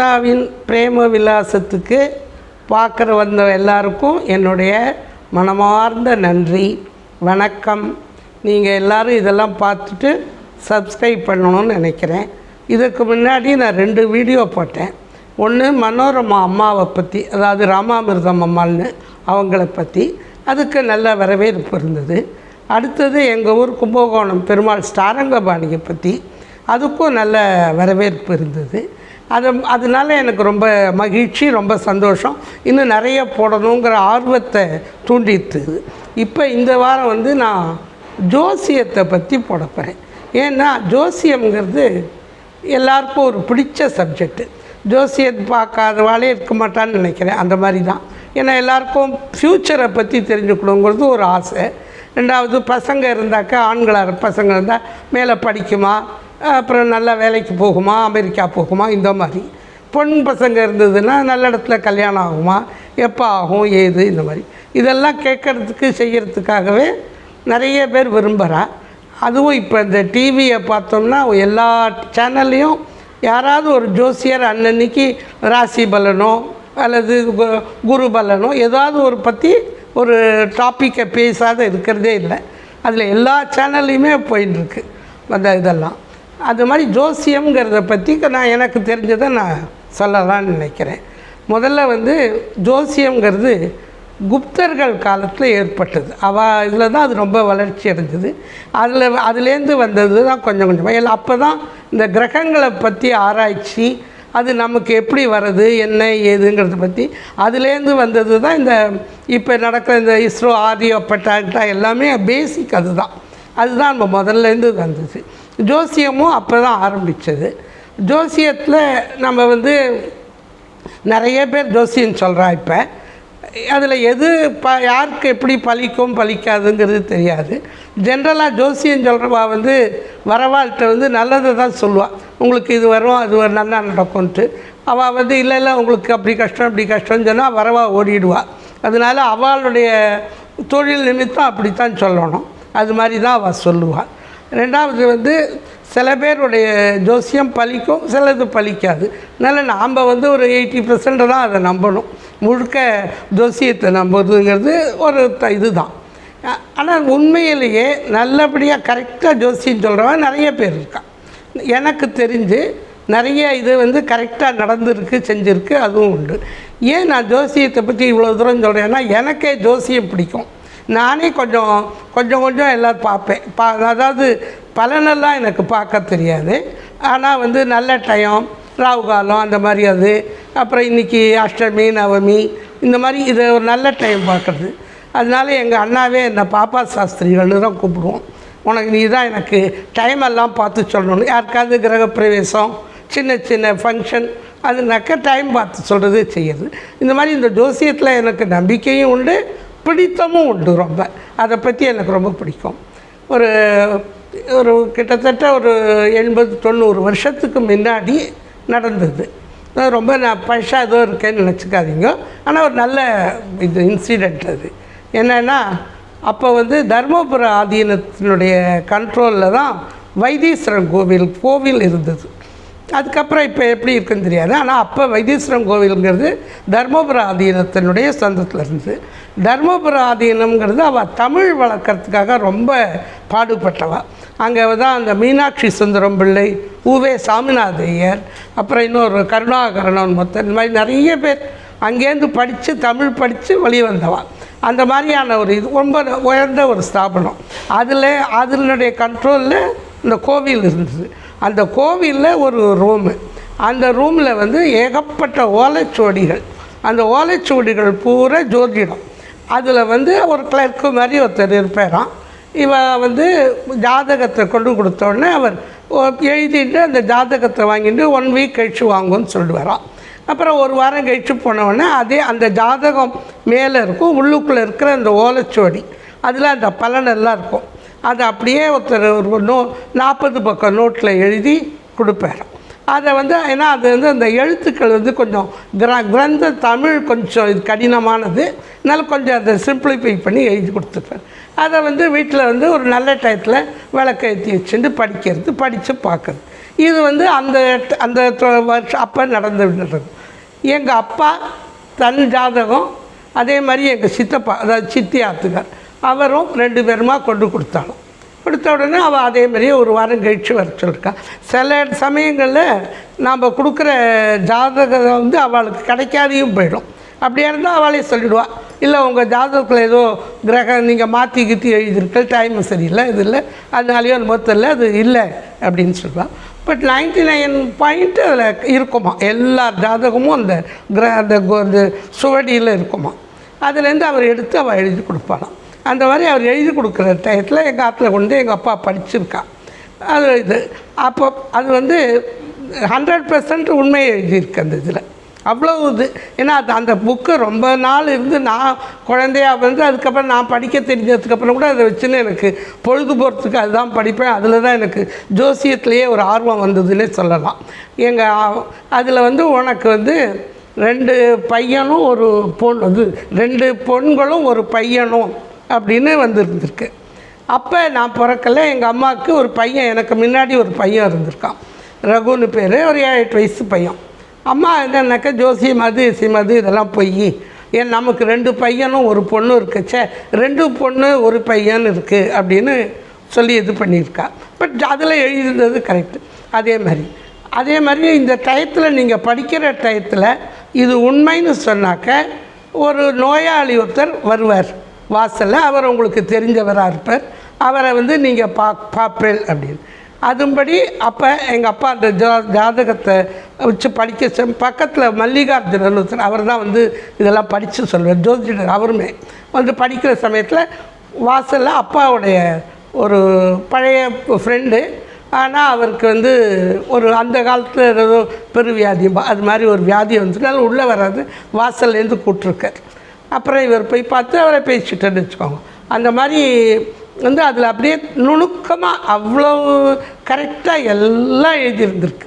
லலிதாவின் பிரேம விலாசத்துக்கு பார்க்குற வந்த எல்லாருக்கும் என்னுடைய மனமார்ந்த நன்றி. வணக்கம். நீங்கள் எல்லோரும் இதெல்லாம் பார்த்துட்டு சப்ஸ்கிரைப் பண்ணணும்னு நினைக்கிறேன். இதுக்கு முன்னாடி நான் ரெண்டு வீடியோ போட்டேன். ஒன்று மனோரமா அம்மாவை பற்றி அதாவது ராமாமிர்தம் அம்மாள்னு அவங்கள பற்றி அதுக்கு நல்ல வரவேற்பு இருந்தது. அடுத்தது எங்கள் ஊர் கும்பகோணம் பெருமாள் ஸ்டாரங்கபாணியை பற்றி அதுக்கும் நல்ல வரவேற்பு இருந்தது. அது அதனால எனக்கு ரொம்ப மகிழ்ச்சி ரொம்ப சந்தோஷம். இன்னும் நிறைய போடணுங்கிற ஆர்வத்தை தூண்டிட்டு இப்போ இந்த வாரம் வந்து நான் ஜோசியத்தை பற்றி போட போகிறேன் ஏன்னா ஜோசியம்ங்கிறது எல்லாருக்கும் ஒரு பிடிச்ச சப்ஜெக்ட்டு ஜோசியம் பார்க்காதவாளே இருக்க மாட்டான்னு நினைக்கிறேன். அந்த மாதிரி தான் ஏன்னா எல்லாருக்கும் ஃப்யூச்சரை பற்றி தெரிஞ்சுக்கணுங்கிறது ஒரு ஆசை. ரெண்டாவது பசங்க இருந்தாக்கா ஆண்களாக பசங்க இருந்தால் மேலே படிக்குமா? அப்புறம் நல்ல வேலைக்கு போகுமா அமெரிக்கா போகுமா இந்த மாதிரி. பொன் பசங்க இருந்ததுன்னா நல்ல இடத்துல கல்யாணம் ஆகுமா எப்போ ஆகும் ஏது இந்த மாதிரி. இதெல்லாம் கேட்குறதுக்கு செய்கிறதுக்காகவே நிறைய பேர் விரும்புகிறா அதுவும் இப்போ இந்த டிவியை பார்த்தோம்னா எல்லா சேனல்லையும் யாராவது ஒரு ஜோசியர் அன்னன்னைக்கு ராசி பலனோ அல்லது கு- குரு பலனோ ஏதாவது ஒரு பற்றி ஒரு டாப்பிக்கை பேசாத இருக்கிறதே இல்லை. அதில் எல்லா சேனல்லையுமே போயின்னு அந்த இதெல்லாம். அது மாதிரி ஜோசியம்ங்கிறத பற்றி நான் எனக்கு தெரிஞ்சதை நான் சொல்லலாம்னு நினைக்கிறேன். முதல்ல வந்து ஜோசியம்ங்கிறது குப்தர்கள் காலத்தில் ஏற்பட்டது. அவ இதில் தான் அது ரொம்ப வளர்ச்சி அடைஞ்சது. அதில் அதுலேருந்து வந்தது தான் கொஞ்சம் கொஞ்சமாக இல்லை அப்போ தான் இந்த கிரகங்களை பற்றி ஆராய்ச்சி அது நமக்கு எப்படி வருது என்ன ஏதுங்கிறத பற்றி அதுலேருந்து வந்தது தான் இந்த இப்போ நடக்கிற இந்த இஸ்ரோ ஆரியோ பட்டாட்டா எல்லாமே பேசிக் அதுதான். அதுதான் நம்ம முதல்லேருந்து வந்துச்சு ஜோசியமும் அப்போ தான் ஆரம்பித்தது ஜோசியத்தில் நம்ம வந்து நிறைய பேர் ஜோசியம் சொல்கிறா இப்போ. அதில் எது ப யாருக்கு எப்படி பழிக்கும் பலிக்காதுங்கிறது தெரியாது. ஜென்ரலாக ஜோசியம் சொல்கிறவா வந்து வரவாள்கிட்ட வந்து நல்லதை தான் சொல்லுவாள் உங்களுக்கு இது வரும் அது ஒரு நல்லா நடக்கும்ன்ட்டு. அவள் வந்து இல்லை இல்லை உங்களுக்கு அப்படி கஷ்டம் இப்படி கஷ்டம்னு சொன்னால் வரவா ஓடிடுவாள் அதனால அவளுடைய தொழில் நிமித்தம் அப்படித்தான் சொல்லணும். அது மாதிரி தான் அவள் சொல்லுவாள் ரெண்டாவது வந்து சில பேருடைய ஜோசியம் பலிக்கும் சிலது பலிக்காது அதனால் நாம் வந்து ஒரு எயிட்டி பர்சன்ட் தான் அதை நம்பணும். முழுக்க ஜோசியத்தை நம்புறதுங்கிறது ஒரு த இதுதான். ஆனால் உண்மையிலேயே நல்லபடியாக கரெக்டாக ஜோசியம் சொல்கிறவன் நிறைய பேர் இருக்கான். எனக்கு தெரிஞ்சு நிறைய இது வந்து கரெக்டாக நடந்திருக்கு செஞ்சுருக்கு அதுவும் உண்டு. ஏன் நான் ஜோசியத்தை பற்றி இவ்வளோ தூரம் சொல்கிறேன்னா எனக்கே ஜோசியம் பிடிக்கும். நானே கொஞ்சம் கொஞ்சம் கொஞ்சம் எல்லாம் பார்ப்பேன். பா அதாவது பலனெல்லாம் எனக்கு பார்க்க தெரியாது. ஆனால் வந்து நல்ல டைம் ராகு காலம் அந்த மாதிரி அது. அப்புறம் இன்றைக்கி அஷ்டமி நவமி இந்த மாதிரி இதை ஒரு நல்ல டைம் பார்க்குறது. அதனால எங்கள் அண்ணாவே என்னை பாப்பா சாஸ்திரிகள்னு தான் கூப்பிடுவோம். உனக்கு நீ தான் எனக்கு டைம் எல்லாம் பார்த்து சொல்லணும். யாருக்காவது கிரகப்பிரவேசம் சின்ன சின்ன ஃபங்க்ஷன் அதுனாக்க டைம் பார்த்து சொல்கிறது செய்யறது. இந்த மாதிரி இந்த ஜோசியத்தில் எனக்கு நம்பிக்கையும் உண்டு. பிடித்தமும் உண்டு ரொம்ப. அதை பற்றி எனக்கு ரொம்ப பிடிக்கும். ஒரு ஒரு கிட்டத்தட்ட ஒரு எண்பது தொண்ணூறு வருஷத்துக்கு முன்னாடி நடந்தது. ரொம்ப நான் பழசாக ஏதோ இருக்கேன்னு நினச்சிக்காதீங்க. ஆனால் ஒரு நல்ல இது இன்சிடெண்ட் அது. என்னென்னா அப்போ வந்து தர்மபுர ஆதீனத்தினுடைய கண்ட்ரோலில் தான் வைத்தீஸ்வரன் கோவில் கோவில் இருந்தது. அதுக்கப்புறம் இப்போ எப்படி இருக்குன்னு தெரியாது. ஆனால் அப்போ வைத்தீஸ்வரன் கோவிலுங்கிறது தர்மபுர ஆதீனத்தினுடைய சொந்தத்தில் இருந்தது தர்மபுர ஆதீனம்ங்கிறது அவள் தமிழ் வளர்க்குறதுக்காக ரொம்ப பாடுபட்டவா. அங்கே தான் அந்த மீனாட்சி சுந்தரம் பிள்ளை ஊவே சாமிநாத ஐயர் அப்புறம் இன்னொரு கருணாகரணன் மொத்தம் இந்த மாதிரி நிறைய பேர் அங்கேருந்து படித்து தமிழ் படித்து வெளிவந்தவா அந்த மாதிரியான ஒரு இது ரொம்ப உயர்ந்த ஒரு ஸ்தாபனம். அதில் அதனுடைய கண்ட்ரோலில் இந்த கோவில் இருந்தது. அந்த கோவிலில் ஒரு ரூமு அந்த ரூமில் வந்து ஏகப்பட்ட ஓலைச்சுவடிகள். அந்த ஓலைச்சுவடிகள் பூரா ஜோதிடம். அதில் வந்து ஒரு கிளர்க்கு மாதிரி ஒருத்தர் இருப்பாராம். இவன் வந்து ஜாதகத்தை கொண்டு கொடுத்தோடனே அவர் எழுதிட்டு அந்த ஜாதகத்தை வாங்கிட்டு ஒன் வீக் கழித்து வாங்குன்னு சொல்லிடுவாராம் அப்புறம் ஒரு வாரம் கழித்து போன அதே அந்த ஜாதகம் மேலே இருக்கும் உள்ளுக்குள்ளே இருக்கிற அந்த ஓலைச்சுவடி. அதில் அந்த பலனெல்லாம் இருக்கும். அதை அப்படியே ஒருத்தர் ஒரு நோ நாற்பது பக்கம் நோட்டில் எழுதி கொடுப்பார். அதை வந்து ஏன்னா அது வந்து அந்த எழுத்துக்கள் வந்து கொஞ்சம் கிர கிரந்த தமிழ் கொஞ்சம் இது கடினமானது. அதனால் கொஞ்சம் அதை சிம்பிளிஃபை பண்ணி எழுதி கொடுத்துருப்பேன் அதை வந்து வீட்டில் வந்து ஒரு நல்ல டயத்தில் விளக்கேற்றி வச்சுட்டு படிக்கிறது படித்து பார்க்குறது. இது வந்து அந்த அந்த வருஷம் அப்போ நடந்துவிடுறது எங்கள் அப்பா தன் ஜாதகம் அதே மாதிரி எங்கள் சித்தப்பா அதாவது சித்தி ஆத்துக்கார் அவரும் ரெண்டு பேருமா கொண்டு கொடுத்தாலும். கொடுத்த உடனே அவள் அதே மாதிரியே ஒரு வாரம் கழித்து வர சொல்லியிருக்கா சில சமயங்களில் நாம் கொடுக்குற ஜாதகம் வந்து அவளுக்கு கிடைக்காதையும் போயிடும். அப்படியா இருந்தால் அவளே சொல்லிவிடுவாள் இல்லை உங்கள் ஜாதகத்தில் ஏதோ கிரகம் நீங்கள் மாற்றி கித்தி எழுதியிருக்க டைம் சரியில்லை இது இல்லை அதனாலேயோ அந்த மொத்தத்தில் அது இல்லை அப்படின்னு சொல்லுவாள் பட் நைன்டி நைன் பாயிண்ட் அதில் இருக்குமா. எல்லா ஜாதகமும் அந்த கிர அந்த அந்த சுவடியில் இருக்குமா. அதுலேருந்து அவர் எடுத்து அவள் எழுதி கொடுப்பாளாம். அந்த மாதிரி அவர் எழுதி கொடுக்குற டயத்தில் எங்கள் ஆற்றுல கொண்டு எங்கள் அப்பா படிச்சிருக்கா. அது இது. அப்போ அது வந்து ஹண்ட்ரட் பர்சன்ட் உண்மையை எழுதியிருக்கு அந்த இதில். அவ்வளோ இது. ஏன்னா அது அந்த புக்கு ரொம்ப நாள் இருந்து நான் குழந்தையாக வந்து அதுக்கப்புறம் நான் படிக்க தெரிஞ்சதுக்கப்புறம் கூட அதை வச்சுன்னு எனக்கு பொழுது போகிறதுக்கு அதுதான் படிப்பேன். அதில் தான் எனக்கு ஜோசியத்துலேயே ஒரு ஆர்வம் வந்ததுன்னே சொல்லலாம். எங்கள் அதில் வந்து உனக்கு வந்து ரெண்டு பையனும் ஒரு பொண்ணு இது ரெண்டு பொண்களும் ஒரு பையனும் அப்படின்னு வந்திருந்திருக்கு. அப்போ நான் பிறக்கல எங்கள் அம்மாவுக்கு ஒரு பையன் எனக்கு முன்னாடி ஒரு பையன் இருந்திருக்கான். ரகுன்னு பேர் ஒரு ஏழு எட்டு வயசு பையன். அம்மா என்னன்னாக்கா ஜோசியம் அது சிமது இதெல்லாம் பொய் ஏன் நமக்கு ரெண்டு பையனும் ஒரு பொண்ணும் இருக்குச்சே ரெண்டு பொண்ணு ஒரு பையன் இருக்குது அப்படின்னு சொல்லி இது பண்ணியிருக்கா. பட் அதில் எழுதினது கரெக்டு அதே மாதிரி அதே மாதிரி இந்த டயத்தில் நீங்கள் படிக்கிற டயத்தில் இது உண்மைன்னு சொன்னாக்க ஒரு நோயாளி ஒருத்தர் வருவார். வாசலில் அவர் உங்களுக்கு தெரிஞ்சவராக இருப்பார். அவரை வந்து நீங்கள் பா பார்ப்பேன் அப்படின்னு. அதுபடி அப்போ எங்கள் அப்பா அந்த ஜா ஜாதகத்தை வச்சு படிக்க செ பக்கத்தில் மல்லிகார்ஜுனன் ஒருத்தர் அவர் தான் வந்து இதெல்லாம் படித்து சொல்வார் ஜோதிடர் அவருமே. வந்து படிக்கிற சமயத்தில் வாசலில் அப்பாவுடைய ஒரு பழைய ஃப்ரெண்டு ஆனால் அவருக்கு வந்து ஒரு அந்த காலத்தில் ஏதோ பெருவியாதி ப- அது மாதிரி ஒரு வியாதி வந்துட்டு அது உள்ளே வராது வாசல்லேருந்து கூட்டிருக்கார். அப்புறம் இவர் போய் பார்த்து அவரை பேசிட்டேன்னு வச்சுக்கோங்க. அந்த மாதிரி வந்து அதில் அப்படியே நுணுக்கமாக அவ்வளோ கரெக்டாக எல்லாம் எழுதியிருந்திருக்கு.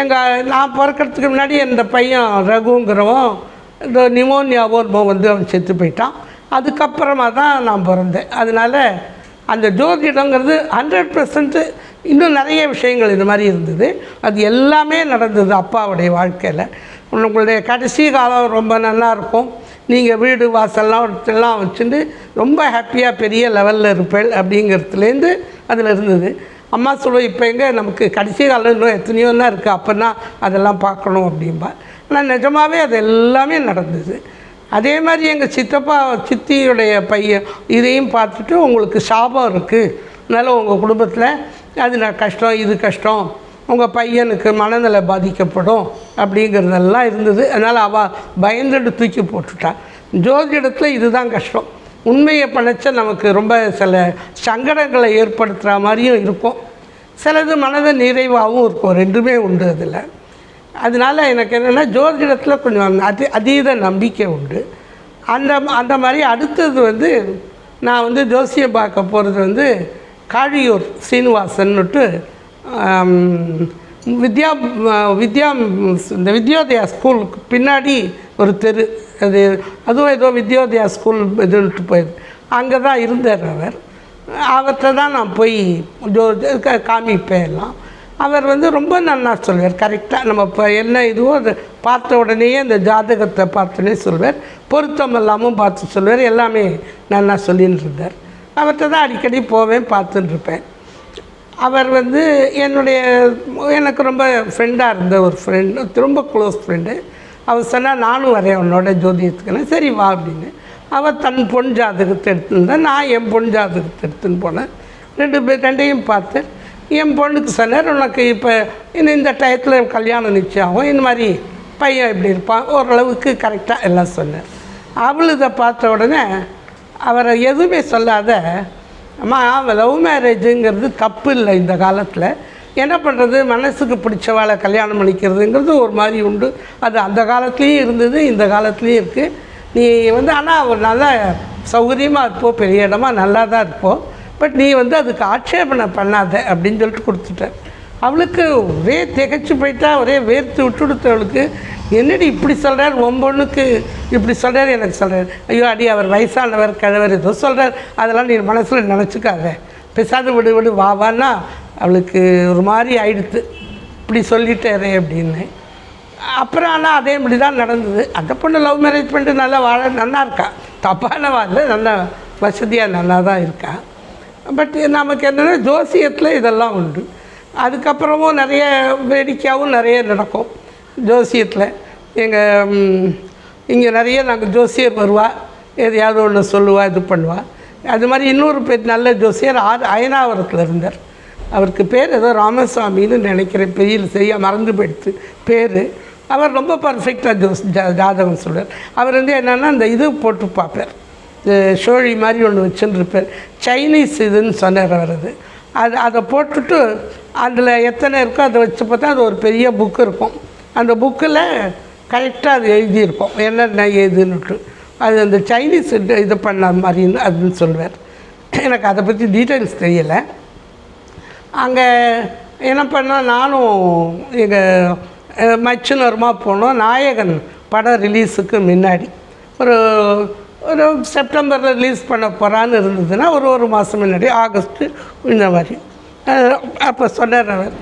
எங்கள் நான் பிறக்கிறதுக்கு முன்னாடி இந்த பையன் ரகுங்கிறவன் இந்த நிமோனியாவோ வந்து அவன் செத்து போயிட்டான். அதுக்கப்புறமா தான் நான் பிறந்தேன். அதனால் அந்த ஜோதிடங்கிறது ஹண்ட்ரட் பர்சன்ட்டு இன்னும் நிறைய விஷயங்கள் இது மாதிரி இருந்தது. அது எல்லாமே நடந்தது அப்பாவுடைய வாழ்க்கையில். உங்களுடைய கடைசி காலம் ரொம்ப நல்லா இருக்கும். நீங்கள் வீடு வாசல்லாம் எல்லாம் வச்சுட்டு ரொம்ப ஹாப்பியாக பெரிய லெவலில் இருப்பேன் அப்படிங்கிறதுலேருந்து அதில் இருந்தது. அம்மா சொல்லுவோம் இப்போ எங்கே நமக்கு கடைசி காலம் இன்னும் எத்தனையோ தான் இருக்குது அப்போனா அதெல்லாம் பார்க்கணும் அப்படிம்பா. ஆனால் நிஜமாகவே அது எல்லாமே நடந்தது. அதே மாதிரி எங்கள் சித்தப்பா சித்தியுடைய பையன் இதையும் பார்த்துட்டு உங்களுக்கு சாபம் இருக்குது அதனால் உங்கள் குடும்பத்தில் அது நான் கஷ்டம் இது கஷ்டம் உங்கள் பையனுக்கு மனநிலை பாதிக்கப்படும் அப்படிங்கிறதெல்லாம் இருந்தது. அதனால் அவள் பயந்துட்டு தூக்கி போட்டுட்டா. ஜோதிடத்தில் இதுதான் கஷ்டம். உண்மையை படைச்ச நமக்கு ரொம்ப சில சங்கடங்களை ஏற்படுத்துகிற மாதிரியும் இருக்கும். சிலது மனதை நிறைவாகவும் இருக்கும். ரெண்டுமே உண்டு அதில். அதனால எனக்கு என்னென்னா ஜோதிடத்தில் கொஞ்சம் அதி அதீத நம்பிக்கை உண்டு. அந்த அந்த மாதிரி அடுத்தது வந்து நான் வந்து ஜோசியம் பார்க்க போகிறது வந்து காழியூர் சீனிவாசன்னுட்டு வித்யா வித்யா இந்த வித்யோதயா ஸ்கூலுக்கு பின்னாடி ஒரு தெரு. அது அதுவும் ஏதோ வித்யோதயா ஸ்கூல் இதுன்ட்டு போயிரு. அங்கே தான் இருந்தார் அவர். அவர்கிட்ட தான் நான் போய் ஜோ க- காமிப்பேன் எல்லாம். அவர் வந்து ரொம்ப நல்லா சொல்வார். கரெக்டாக நம்ம இப்போ என்ன இதுவோ அதை பார்த்த உடனேயே அந்த ஜாதகத்தை பார்த்தோன்னே சொல்வார். பொருத்தம் எல்லாமும் பார்த்து சொல்வார். எல்லாமே நல்லா சொல்லின்னு இருந்தார் அவர்கிட்ட தான் அடிக்கடி போவேன் பார்த்துன்னு இருப்பேன் அவர் வந்து என்னுடைய எனக்கு ரொம்ப ஃப்ரெண்டாக இருந்த ஒரு ஃப்ரெண்டு ரொம்ப க்ளோஸ் ஃப்ரெண்டு அவர் சொன்னால் நானும் வரேன் உன்னோட ஜோதியத்துக்குன்னு. சரி வா அப்படின்னு. அவள் தன் பொன் ஜாதகத்தை எடுத்துருந்தா நான் என் பொன் ஜாதகத்தை எடுத்துன்னு போனேன். ரெண்டு பேர் ரெண்டையும் பார்த்து என் பொண்ணுக்கு சொன்னார் உனக்கு இப்போ இந்த இந்த டயத்தில் கல்யாணம் நிச்சயம் இந்த மாதிரி பையன் இப்படி இருப்பான். ஓரளவுக்கு கரெக்டாக எல்லாம் சொன்னார். அவள் இதை பார்த்த உடனே அவரை எதுவுமே சொல்லாத அம்மா லவ் மேரேஜுங்கிறது தப்பு இல்லை இந்த காலத்தில். என்ன பண்ணுறது மனசுக்கு பிடிச்சவாளை கல்யாணம் பண்ணிக்கிறதுங்கிறது ஒரு மாதிரி உண்டு. அது அந்த காலத்துலேயும் இருந்தது இந்த காலத்துலேயும் இருக்குது நீ வந்து ஆனால் ஒரு நல்ல சௌகரியமாக இருப்போம் பெரிய இடமா நல்லா தான் இருப்போம் பட் நீ வந்து அதுக்கு ஆட்சேபனை பண்ணாத அப்படின்னு சொல்லிட்டு கொடுத்துட்டேன். அவளுக்கு ஒரே திகைச்சு போயிட்டா ஒரே வேர்த்து விட்டுடுத்தவளுக்கு என்னடி இப்படி சொல்கிறார் ஒம்பொண்ணுக்கு இப்படி சொல்கிறார் எனக்கு சொல்கிறார் ஐயோ அடி அவர் வயசானவர் கிழவர் ஏதோ சொல்கிறார் அதெல்லாம் நீ மனசில் நினச்சிக்காத. பேசாத விடு விடு வா வான்னா. அவளுக்கு ஒரு மாதிரி ஆயிடுத்து. இப்படி சொல்லிட்டாரே அப்படின்னு. அப்புறம் ஆனால் அதே இப்படி தான் நடந்தது. அந்த பொண்ணு லவ் மேரேஜ் பண்ணிட்டு நல்லா வாழ நல்லா இருக்கா? தப்பான வாழ நல்லா வசதியாக நல்லா தான் இருக்கா? பட் நமக்கு என்னென்னா ஜோசியத்தில் இதெல்லாம் உண்டு. அதுக்கப்புறமும் நிறைய வேடிக்கையாகவும் நிறைய நடக்கும். ஜோசியத்தில். எங்கள் இங்கே நிறைய நாங்கள் ஜோசியர் வருவா எதையாவது ஒன்று சொல்லுவா இது பண்ணுவா. அது மாதிரி இன்னொரு பேர் நல்ல ஜோசியர் ஆறு அயனாவரத்தில் இருந்தார். அவருக்கு பேர் ஏதோ ராமசாமின்னு நினைக்கிறேன் பெரிய சரியாக மறந்து போயிடுத்து பேர். அவர் ரொம்ப பர்ஃபெக்டாக ஜோஸ் ஜா ஜாதகம் சொல்கிறார் அவர் வந்து என்னென்னா இந்த இது போட்டு பார்ப்பார். இந்த மாதிரி ஒன்று வச்சுன்னு இருப்பார் சைனீஸ் இதுன்னு சொன்னார் அவர் அது. அது அதை போட்டுட்டு அதில் எத்தனை இருக்கோ அதை வச்சு பார்த்தா அது ஒரு பெரிய புக்கு இருக்கும். அந்த புக்கில் கரெக்டாக அது எழுதியிருக்கும் என்னென்ன ஏதுன்னுட்டு. அது அந்த சைனீஸ் இது இது பண்ண மாதிரின்னு அதுன்னு சொல்லுவார். எனக்கு அதை பற்றி டீட்டெயில்ஸ் தெரியலை. அங்கே என்ன பண்ணால் நானும் எங்கள் மச்சினருமா போனோம். நாயகன் படம் ரிலீஸுக்கு முன்னாடி. ஒரு ஒரு செப்டம்பரில் ரிலீஸ் பண்ண போகிறான்னு இருந்ததுன்னா ஒரு ஒரு மாதம் முன்னாடி ஆகஸ்ட்டு இந்த மாதிரி. அப்போ சொன்னார் அவர்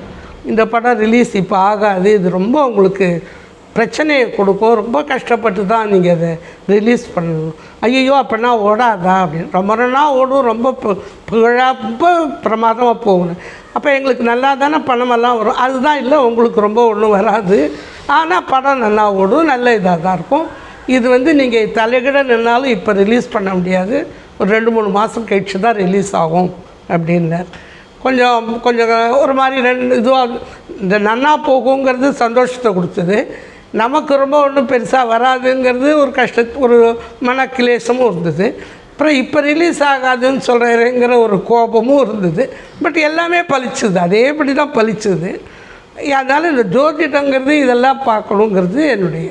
இந்த படம் ரிலீஸ் இப்போ ஆகாது இது ரொம்ப உங்களுக்கு பிரச்சனையை கொடுக்கும் ரொம்ப கஷ்டப்பட்டு தான் நீங்கள் அதை ரிலீஸ் பண்ணணும். ஐயோ அப்படின்னா ஓடாதா அப்படின்னு. ரொம்ப நாள் ஓடும் ரொம்ப பு- ரொம்ப பிரமாதமாக போகணும் அப்போ எங்களுக்கு நல்லா தானே பணமெல்லாம் வரும். அதுதான் இல்லை உங்களுக்கு ரொம்ப ஒன்றும் வராது. ஆனால் படம் நல்லா ஓடும் நல்ல இதாக தான் இருக்கும். இது வந்து நீங்கள் தலைகிட நின்னாலும் இப்போ ரிலீஸ் பண்ண முடியாது. ஒரு ரெண்டு மூணு மாதம் கழிச்சு தான் ரிலீஸ் ஆகும் அப்படின்னார். கொஞ்சம் கொஞ்சம் ஒரு மாதிரி ரெண்டு இதுவாக இந்த நன்னா போகுங்கிறது சந்தோஷத்தை கொடுத்தது. நமக்கு ரொம்ப ஒன்றும் பெருசாக வராதுங்கிறது ஒரு கஷ்ட ஒரு மன இருந்தது. அப்புறம் இப்போ ரிலீஸ் ஆகாதுன்னு சொல்கிறேங்கிற ஒரு கோபமும் இருந்தது. பட் எல்லாமே பளிச்சுது அதேபடி தான் பளிச்சுது அதனால் இந்த ஜோதிடங்கிறது இதெல்லாம் பார்க்கணுங்கிறது என்னுடைய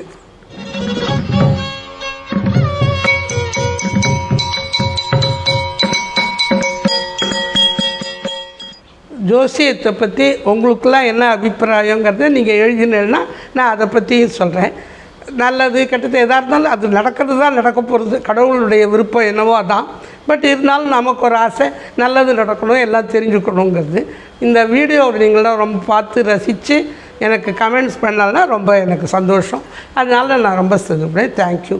ஜோசியத்தை பற்றி உங்களுக்கெல்லாம் என்ன அபிப்பிராயங்கிறத நீங்கள் எழுதினேன்னா நான் அதை பற்றியும் சொல்கிறேன் நல்லது கெட்டது எதாக இருந்தாலும் அது நடக்கிறது தான் நடக்க போகிறது கடவுளுடைய விருப்பம் என்னவோ அதான். பட் இருந்தாலும் நமக்கு ஒரு ஆசை நல்லது நடக்கணும் எல்லாம் தெரிஞ்சுக்கணுங்கிறது. இந்த வீடியோ நீங்களாம் ரொம்ப பார்த்து ரசித்து எனக்கு கமெண்ட்ஸ் பண்ணால்னா ரொம்ப எனக்கு சந்தோஷம். அதனால நான் ரொம்ப சொல்லுறேன் தேங்க்யூ